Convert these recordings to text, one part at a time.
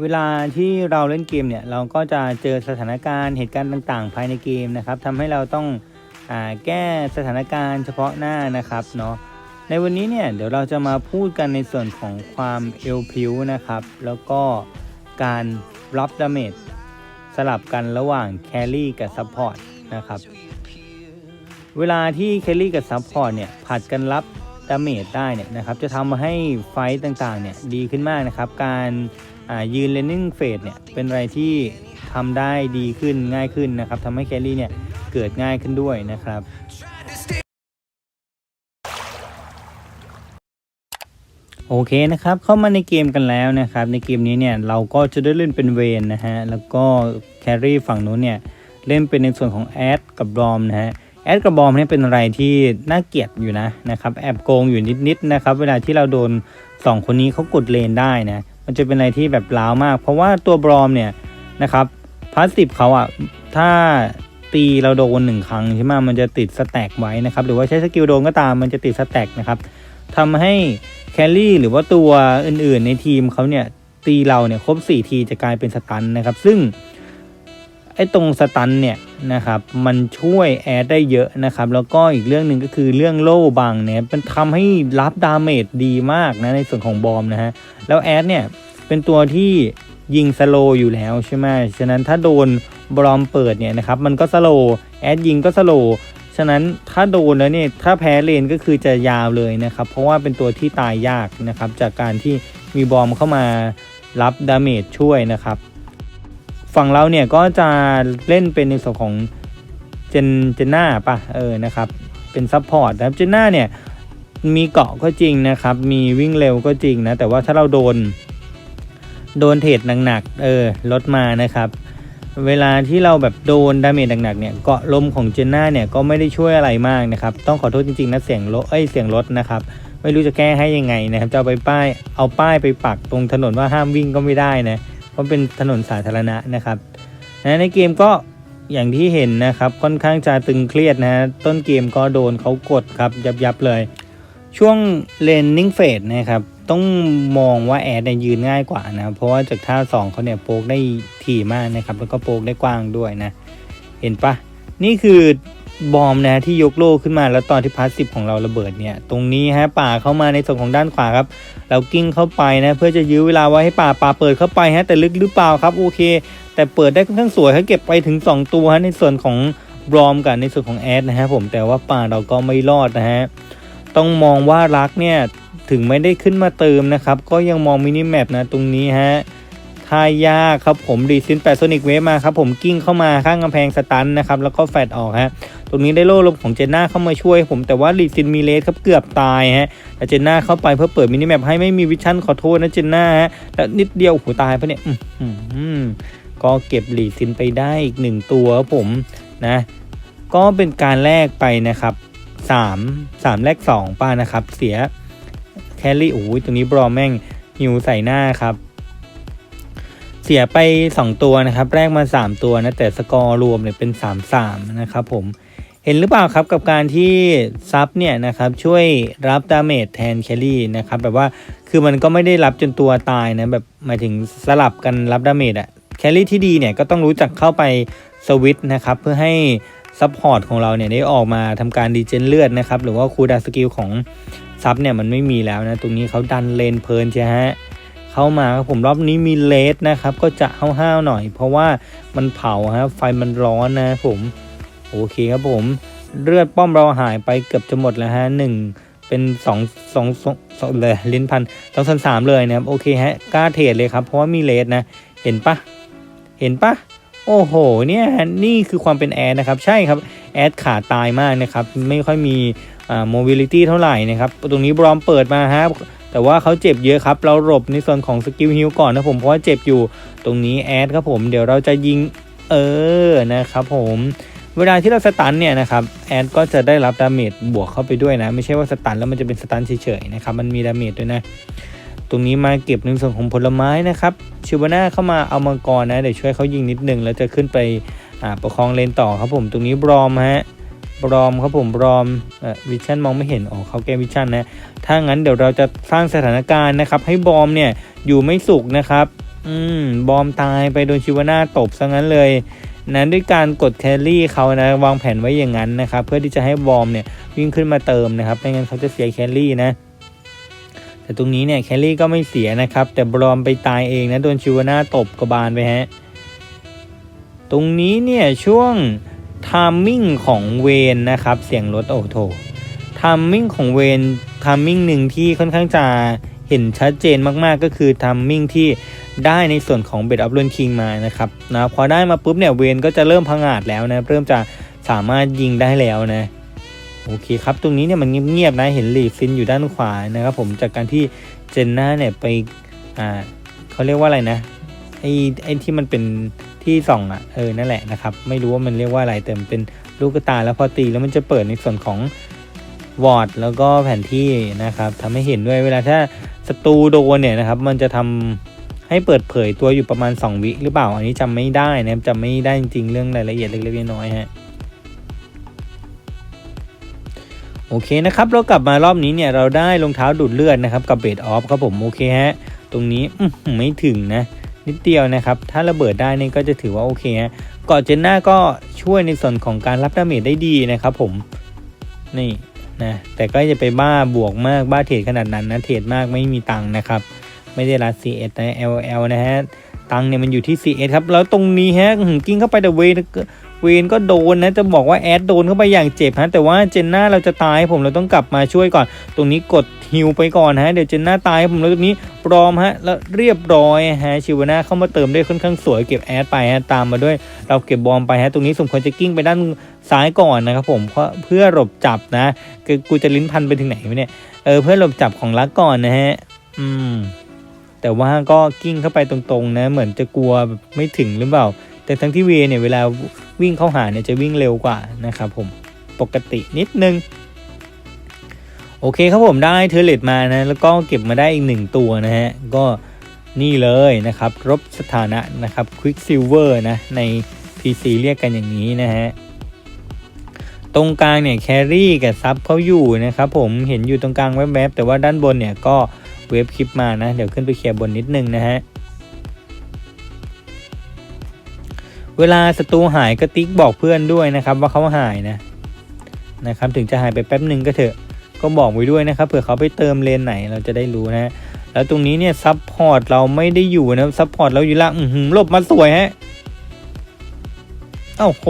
เวลาที่เราเล่นเกมเนี่ยเราก็จะเจอสถานการณ์เหตุการณ์ต่างๆ ภายในเกมนะครับทำให้เราต้องอแก้สถานการณ์เฉพาะหน้านะครับเนาะในวันนี้เนี่ยเดี๋ยวเราจะมาพูดกันในส่วนของความเอลพิวนะครับ แล้วก็การรับดาเมจสลับกันระหว่างแครี่กับซัพพอร์ตนะครับเวลาที่แครี่กับซัพพอร์ตเนี่ยผัดกันรับดาเมจได้เนี่ยนะครับจะทำให้ไฟต์ต่างๆเนี่ยดีขึ้นมากนะครับ การ ยืนเลนนิ่งเฟสเนี่ยเป็นอะไรที่ทำได้ดีขึ้นง่ายขึ้นนะครับทำให้แครี่เนี่ยเกิดง่ายขึ้นด้วยนะครับโอเคนะครับเข้ามาในเกมกันแล้วนะครับในเกมนี้เนี่ยเราก็จะได้เล่นเป็นเวนนะฮะแล้วก็แครี่ฝั่งนู้นเนี่ยเล่นเป็นในส่วนของแอดกับบอมนะฮะแอดกับบอมเนี่ยเป็นอะไรที่น่าเกลียดอยู่นะนะครับแอบโกงอยู่นิดๆนะครับเวลาที่เราโดน 2 คนนี้เขากดเลนได้นะ มันจะเป็นอะไรที่แบบล้าวมาก เพราะว่าตัวบอมเนี่ยนะครับพาสติฟเขาอะถ้าตีเราโดนหนึ่งครั้งใช่ไหมมันจะติดสแต็กไว้นะครับหรือว่าใช้สกิลโดนก็ตามมันจะติดสแต็กนะครับทำให้แคลรี่หรือว่าตัวอื่นๆในทีมเขาเนี่ยตีเราเนี่ยครบ 4 ทีจะกลายเป็นสตันนะครับ ซึ่ง ไอ้ตรงสตันเนี่ยนะครับมันช่วยแอดได้เยอะนะครับแล้วก็อีกเรื่องหนึ่งก็คือเรื่องโล่บังเนี่ยมันทำให้รับดาเมจดีมากนะในส่วนของบอมนะฮะแล้วแอดเนี่ยเป็นตัวที่ยิงสโลอยู่แล้วใช่ไหมฉะนั้นถ้าโดนบอมเปิดเนี่ยนะครับมันก็สโลแอดยิงก็สโลฉะนั้นถ้าโดนแล้วเนี่ยถ้าแพ้เลนก็คือจะยาวเลยนะครับเพราะว่าเป็นตัวที่ตายยากนะครับจากการที่มีบอมเข้ามารับดาเมจช่วยนะครับ ฝั่งเราเนี่ยก็จะเล่นเป็นในส่วนของเจนเจนน่าปะเออนะครับเป็นซัพพอร์ตนะครับเจนน่าเนี่ยมีเกาะก็จริงนะครับ มีวิ่งเร็วก็จริงนะแต่ว่าถ้าเราโดน โดนเทรดหนักๆเออลดมานะครับ เวลาที่เราแบบโดนดาเมจหนักๆเนี่ยเกาะลมของเจนน่าเนี่ยก็ไม่ได้ช่วยอะไรมากนะครับ ต้องขอโทษจริงๆนะเสียงรถเอ้ยเสียงรถนะครับไม่รู้จะแก้ให้ยังไงนะครับจะเอาไปป้ายเอาป้ายไปปักตรงถนนว่าห้ามวิ่งก็ไม่ได้นะ เพราะเป็นถนนสาธารณะนะครับนะในเกมก็อย่างที่เห็นนะครับค่อนข้างจะตึงเครียดนะฮะต้นเกมก็โดนเขากดครับยับยับเลย ช่วงเลนนิ่งเฟสนะครับต้องมองว่าแอดเนี่ยยืนง่ายกว่านะเพราะว่าจากท่า2เขาเนี่ยโป๊กได้ถี่มากนะครับแล้วก็โป๊กได้กว้างด้วยนะ เห็นปะนี่คือ บอมนะที่ยกโล่ขึ้นมาแล้วตอนที่พาสซีฟของเราระเบิดเนี่ย ตรงนี้ฮะป่าเข้ามาในส่วนของด้านขวาครับ เรากิ้งเข้าไปนะเพื่อจะยื้อเวลาไว้ให้ป่าป่าเปิดเข้าไปฮะแต่ลึกหรือเปล่าครับโอเค แต่เปิดได้ค่อนข้างสวยเขาเก็บไปถึง 2 ตัวฮะในส่วนของบอมกับในส่วนของแอดนะฮะผมแต่ว่าป่าเราก็ไม่รอดนะฮะต้องมองว่ารักเนี่ยถึงไม่ได้ขึ้นมาเติมนะครับ ก็ยังมองมินิแมปนะตรงนี้ฮะ ท่ายากครับผมรีซินแปดโซนิกเวฟมาครับผมกิ้งเข้ามาข้างกำแพงสตันนะครับแล้วก็แฟดออกฮะตรงนี้ได้โล่ลมของเจนน่าเข้ามาช่วยผมแต่ว่ารีซินมีเลสครับเกือบตายฮะแต่เจนน่าเข้าไปเพื่อเปิดมินิแมปให้ไม่มีวิชั่นขอโทษนะเจนน่าฮะแล้วนิดเดียวโอ้โหูตายปะเนี่ยอื้อหือก็เก็บรีซินไปได้อีกหนึ่งตัวครับผมนะก็เป็นการแลกไปนะครับสามสามแลกสองป้านะครับเสียแคลรี่โอ้ยตรงนี้บรอมแม่งหิวใส่หน้าครับ เสียไป 2 ตัวนะครับ แรกมา 3 ตัวนะ แต่สกอร์รวมเนี่ยเป็น 3-3 นะครับผมเห็นหรือเปล่าครับกับการที่ซับเนี่ยนะครับช่วยรับดาเมจแทนแคลรี่นะครับแบบว่าคือมันก็ไม่ได้รับจนตัวตายนะแบบหมายถึงสลับกันรับดาเมจอะแคลรี่ที่ดีเนี่ยก็ต้องรู้จักเข้าไปสวิต์นะครับเพื่อให้ซัพพอร์ตของเราเนี่ยได้ออกมาทำการดีเจนเลือดนะครับหรือว่าคูดาสกิลของซับเนี่ยมันไม่มีแล้วนะตรงนี้เขาดันเลนเพลินใช่ฮะ เข้ามาครับผมรอบนี้มีเลสนะครับ ก็จะห้าวๆหน่อย เพราะว่ามันเผาฮะไฟมันร้อนนะผมโอเคครับผมเลือดป้อมเราหายไปเกือบจะหมดแล้วฮะหนึ่งเป็นสองสองสองเลยลิ้นพันสองสันสามเลยนะครับโอเคฮะกล้าเทรดเลยครับเพราะว่ามีเลสนะ เห็นปะเห็นปะโอ้โหเนี่ยนี่คือความเป็นแอดนะครับ ใช่ครับแอดขาตายมากนะครับ ไม่ค่อยมีอ่า mobility เท่าไหร่นะครับ ตรงนี้บรอมเปิดมาฮะ แต่ว่าเขาเจ็บเยอะครับ เราหลบในส่วนของสกิลฮิลก่อนนะผมเพราะว่าเจ็บอยู่ตรงนี้แอดครับผมเดี๋ยวเราจะยิงเออนะครับผมเวลาที่เราสตันเนี่ยนะครับแอดก็จะได้รับดาเมจบวกเข้าไปด้วยนะ ไม่ใช่ว่าสตันแล้วมันจะเป็นสตันเฉยๆนะครับมันมีดาเมจด้วยนะ ตรงนี้มาเก็บในส่วนของผลไม้นะครับชิวาน่าเข้ามาเอามังกรนะเดี๋ยวช่วยเขายิงนิดนึงแล้วจะขึ้นไปประคองเลนต่อครับผมตรงนี้บรอมฮะ บรอมครับผมบรอมอวิชั่นมองไม่เห็นอ๋อเขาแก้วิชั่นนะถ้างั้นเดี๋ยวเราจะสร้างสถานการณ์นะครับ ให้บอมเนี่ยอยู่ไม่สุกนะครับ อืมบอมตายไปโดนชิวาน่าตบซะงั้นเลยนั้นด้วยการกดแครี่เขานะวางแผนไว้อย่างนั้นนะครับ เพื่อที่จะให้บอมเนี่ยวิ่งขึ้นมาเติมนะครับไม่งั้นเขาจะเสียแครี่นะแต่ตรงนี้เนี่ยแครี่ก็ไม่เสียนะครับ แต่บอมไปตายเองนะโดนชิวาน่าตบกบาลไปฮะตรงนี้เนี่ยช่วง ทามมิ่งของเวนนะครับเสียงรถโอโถทามมิ่งของเวนทามมิ่งหนึ่งที่ค่อนข้างจะเห็นชัดเจนมากๆก็คือทามมิ่งที่ได้ในส่วนของเบดอัพลนคิงมานะครับนะพอได้มาปุ๊บเนี่ยเวนก็จะเริ่มพังอาจแล้วนะเริ่มจะสามารถยิงได้แล้วนะโอเคครับตรงนี้เนี่ยมันเงียบๆนะเห็นลีฟินอยู่ด้านขวานะครับผมจากการที่เจนน่าเนี่ยไปอ่าเขาเรียกว่าอะไรนะไอ้ไอ้ที่มันเป็น ที่ส่องอะเออนั่นแหละนะครับ ไม่รู้ว่ามันเรียกว่าอะไรแต่มันเป็นลูกตาแล้วพอตีแล้วมันจะเปิดในส่วนของวอร์ดแล้วก็แผนที่นะครับทำให้เห็นด้วยเวลาถ้าศัตรูโดนเนี่ยนะครับ มันจะทำให้เปิดเผยตัวอยู่ประมาณ 2 วิหรือเปล่า อันนี้จำไม่ได้นะจำไม่ได้จริงๆเรื่องรายละเอียดเล็กๆน้อยๆฮะโอเคนะครับ เรากลับมารอบนี้เนี่ยเราได้รองเท้าดูดเลือดนะครับกับเบดออฟครับผมโอเคฮะ ตรงนี้ไม่ถึงนะ นิดเดียวนะครับ ถ้าระเบิดได้นี่ก็จะถือว่าโอเคฮะเกาะเจนน่าก็ช่วยในส่วนของการรับดาเมจได้ดีนะครับผมนี่นะแต่ก็จะไปบ้าบวกมากบ้าเทรดขนาดนั้นนะเทรดมากไม่มีตังค์นะครับ ไม่ได้รัด CS นะ LL นะฮะตังค์เนี่ยมันอยู่ที่ CS ครับ แล้วตรงนี้ฮะหือกิ้งเข้าไปแต่เวย์ เวนก็โดนนะจะบอกว่าแอดโดนเข้าไปอย่างเจ็บฮะแต่ว่าเจนน่าเราจะตายผมเราต้องกลับมาช่วยก่อน ตรงนี้กดฮิวไปก่อนฮะเดี๋ยวเจนน่าตายผมแล้วตรงนี้ปลอมฮะแล้วเรียบร้อยฮะชิวาน่าเข้ามาเติมได้ค่อนข้างสวยเก็บแอดไปฮะตามมาด้วย เราเก็บบอมไปฮะตรงนี้สมควรจะกิ้งไปด้านซ้ายก่อนนะครับผมเพราะเพื่อหลบจับนะคือกูจะลิ้นพันไปถึงไหนวะเนี่ยเออเพื่อหลบจับของลักก่อนนะฮะอืมแต่ว่าก็กิ้งเข้าไปตรงๆนะ เหมือนจะกลัวไม่ถึงหรือเปล่า แต่ทั้งที่เวเนี่ยเวลา วิ่งเข้าหาเนี่ยจะวิ่งเร็วกว่านะครับผมปกตินิดนึง โอเคครับผมได้เทอร์เลตมานะ แล้วก็เก็บมาได้อีกหนึ่งตัวนะฮะ ก็นี่เลยนะครับรบสถานะนะครับ Quick Silver นะ ใน PC เรียกกันอย่างนี้นะฮะตรงกลางเนี่ยแครี่กับซับเขาอยู่นะครับผมเห็นอยู่ตรงกลางแวบๆแต่ว่าด้านบนเนี่ยก็เวฟคลิปมานะ เดี๋ยวขึ้นไปเคลียร์บนนิดนึงนะฮะ เวลาศัตรูหายก็ติ๊กบอกเพื่อนด้วยนะครับว่าเขาหายนะนะครับถึงจะหายไปแป๊บหนึ่งก็เถอะก็บอกไว้ด้วยนะครับเผื่อเขาไปเติมเลนไหนเราจะได้รู้นะแล้วตรงนี้เนี่ยซับพอร์ตเราไม่ได้อยู่นะซับพอร์ตเราอยู่ล่างอือหือหลบมาสวยฮะเอ้าโห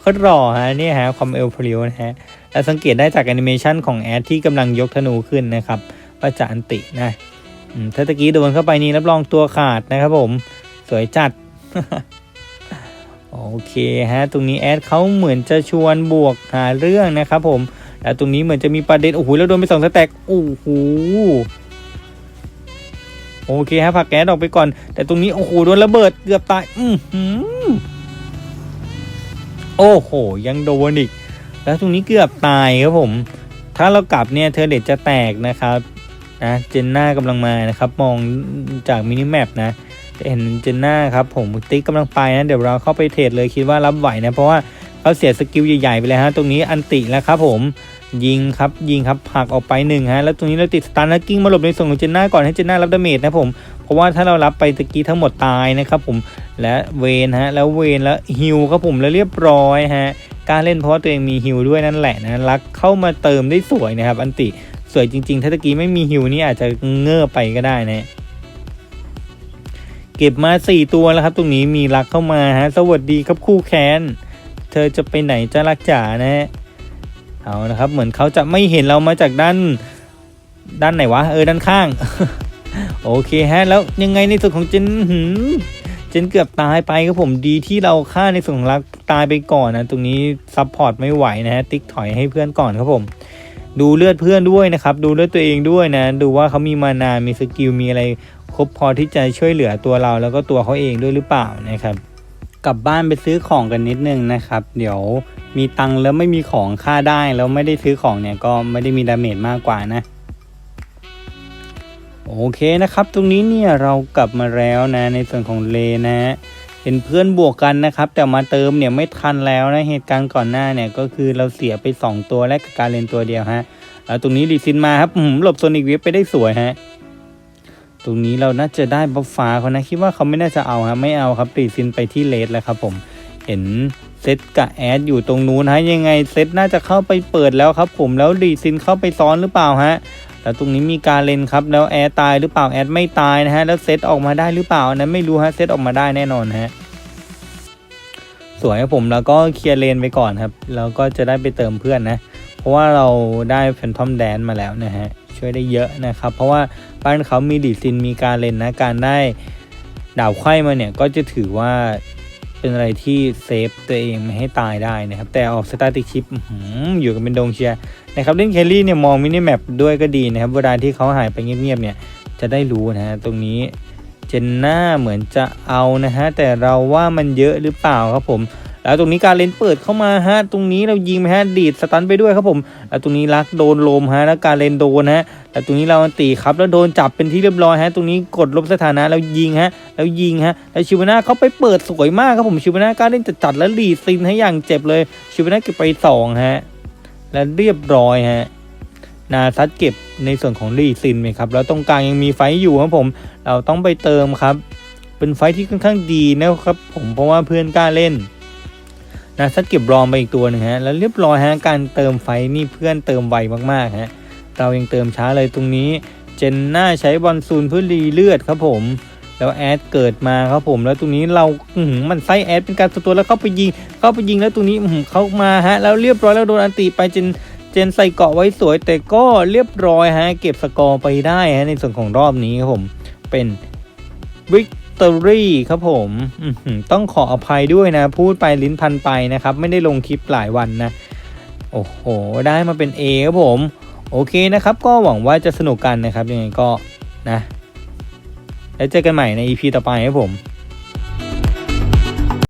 เขารอฮะนี่ฮะคอมเอลพริวนะฮะและสังเกตได้จากแอนิเมชันของแอดที่กำลังยกธนูขึ้นนะครับว่าจะอันตินะถ้าตะกี้โดนเข้าไปนี่รับรองตัวขาดนะครับผม สวยจัด โอเคฮะตรงนี้แอดเขาเหมือนจะชวนบวกหาเรื่องนะครับผมแล้วตรงนี้เหมือนจะมีประเด็นโอ้โหแล้วโดนไปสองสแต็กโอ้โหโอเคฮะผักแก๊สออกไปก่อน แต่ตรงนี้โอ้โหโดนระเบิดเกือบตายอือหือโอ้โห ยังโดนอีก แล้วตรงนี้เกือบตายครับผม ถ้าเรากลับเนี่ยเทอร์เดจะแตกนะครับนะเจนน่ากำลังมานะครับ มองจากมินิแมปนะ เห็นเจนน่าครับผมติ๊กกำลังไปนะเดี๋ยวเราเข้าไปเทรดเลยคิดว่ารับไหวนะเพราะว่าเขาเสียสกิลใหญ่ๆไปเลยฮะตรงนี้อันติแล้วครับผมยิงครับยิงครับผลักออกไปหนึ่งฮะแล้วตรงนี้เราติดสตาร์แล้วกิ้งมาหลบในส่วนของเจนน่าก่อนให้เจนน่ารับดาเมจนะผมเพราะว่าถ้าเรารับไปตะกี้ทั้งหมดตายนะครับผมและเวนฮะแล้วเวนแล้วฮิวครับผมแล้วเรียบร้อยฮะการเล่นเพราะตัวเองมีฮิวด้วยนั่นแหละนะรักเข้ามาเติมได้สวยนะครับอันติสวยจริง ๆ ถ้าตะกี้ไม่มีฮิวนี่อาจจะเง่อไปก็ได้นะ เก็บมาสี่ตัวแล้วครับ ตรงนี้มีรักเข้ามาฮะ สวัสดีครับคู่แค้น เธอจะไปไหนจะรักจ๋านะฮะ เอานะครับ เหมือนเขาจะไม่เห็นเรามาจากด้าน ด้านไหนวะ เออ ด้านข้าง โอเคฮะ แล้วยังไงในส่วนของเจนหืมเจนเกือบตายไปครับผมดีที่เราฆ่าในส่วนของรักตายไปก่อนนะ ตรงนี้ซัพพอร์ตไม่ไหวนะฮะ ติ๊กถอยให้เพื่อนก่อนครับผม ดูเลือดเพื่อนด้วยนะครับ ดูเลือดตัวเองด้วยนะ ดูว่าเขามีมานามีสกิลมีอะไรครบพอที่จะช่วยเหลือตัวเราแล้วก็ตัวเขาเองด้วยหรือเปล่านะครับกลับบ้านไปซื้อของกันนิดนึงนะครับ เดี๋ยวมีตังค์แล้วไม่มีของค่าได้แล้วไม่ได้ซื้อของเนี่ยก็ไม่ได้มีดาเมจมากกว่านะ โอเคนะครับ ตรงนี้เนี่ยเรากลับมาแล้วนะในส่วนของเลนะฮะ เห็นเพื่อนบวกกันนะครับ แต่มาเติมเนี่ยไม่ทันแล้วนะเหตุการณ์ก่อนหน้าเนี่ยก็คือเราเสียไป 2 ตัวและกับการเล่นตัวเดียวฮะแล้วตรงนี้ดีซินมาครับอืมหลบโซนิกเวฟไปได้สวยฮะตรงนี้เราน่าจะได้บัฟฟ้าเขานะคิดว่าเขาไม่น่าจะเอาฮะไม่เอาครับรีซินไปที่เลสแล้วครับผมเห็นเซตกับแอดอยู่ตรงนู้นฮะยังไงเซตน่าจะเข้าไปเปิดแล้วครับผมแล้วรีซินเข้าไปซ้อนหรือเปล่าฮะ แล้วตรงนี้มีการเลนครับ แล้วแอดตายหรือเปล่าแอดไม่ตายนะฮะ แล้วเซตออกมาได้หรือเปล่านั้นไม่รู้ฮะเซตออกมาได้แน่นอนฮะ สวยครับผมแล้วก็เคลียร์เลนไปก่อนครับ แล้วก็จะได้ไปเติมเพื่อนนะ เพราะว่าเราได้แฟนทอมแดนมาแล้วนะฮะ ช่วยได้เยอะนะครับ เพราะว่าบ้านเขามีดีซินมีการเลนนะ การได้ดาวไข่มาเนี่ยก็จะถือว่า เป็นอะไรที่เซฟตัวเองไม่ให้ตายได้นะครับ แต่ออกสตาติชิปอยู่กันเป็นดงเชียร์นะครับเล่นแคลรี่เนี่ยมองมินิแมปด้วยก็ดีนะครับเวลาที่เขาหายไปเงียบๆเนี่ยจะได้รู้นะฮะตรงนี้เจนน่าเหมือนจะเอานะฮะแต่เราว่ามันเยอะหรือเปล่าครับผม แล้วตรงนี้การเลนเปิดเข้ามาฮะตรงนี้เรายิงไปฮะดีดสตันไปด้วยครับผมแล้วตรงนี้ลักโดนลมฮะแล้วการเลนโดนฮะแล้วตรงนี้เราตีครับแล้วโดนจับเป็นที่เรียบร้อยฮะตรงนี้กดลบสถานะแล้วยิงฮะแล้วยิงฮะแล้วชิวนาเขาไปเปิดสวยมากครับผมชิวนาการเล่นจัดๆแล้วรีดซินให้อย่างเจ็บเลยชิวนาเก็บไปสองฮะและเรียบร้อยฮะนาซัดเก็บในส่วนของรีซินไหมครับแล้วตรงกลางยังมีไฟอยู่ครับผม เราต้องไปเติมครับ เป็นไฟที่ค่อนข้างดีนะครับผมเพราะว่าเพื่อนกล้าเล่น นะซัดเก็บรอมไปอีกตัวหนึ่งฮะแล้วเรียบร้อยฮะการเติมไฟนี่เพื่อนเติมไวมากๆฮะเรายังเติมช้าเลยตรงนี้ เจนน่าใช้บอลซูนเพื่อรีเลือดครับผม แล้วแอดเกิดมาครับผมแล้วตรงนี้เราอื้อหือมันไส้แอดเป็นการตัวแล้วเข้าไปยิงเข้าไปยิงแล้วตรงนี้หือเข้ามาฮะแล้วเรียบร้อยแล้วโดนอันติไปเจนเจนใส่เกาะไว้สวยแต่ก็เรียบร้อยฮะ เก็บสกอร์ไปได้ฮะในส่วนของรอบนี้ครับผม เป็นวิก ตอรี่ครับผมต้องขออภัยด้วยนะ พูดไปลิ้นพันไปนะครับ ไม่ได้ลงคลิปหลายวันนะ โอ้โห ได้มาเป็น A ครับผม โอเคนะครับ ก็หวังว่าจะสนุกกันนะครับ ยังไงก็นะ แล้วเจอกันใหม่ใน EP ต่อไปครับผม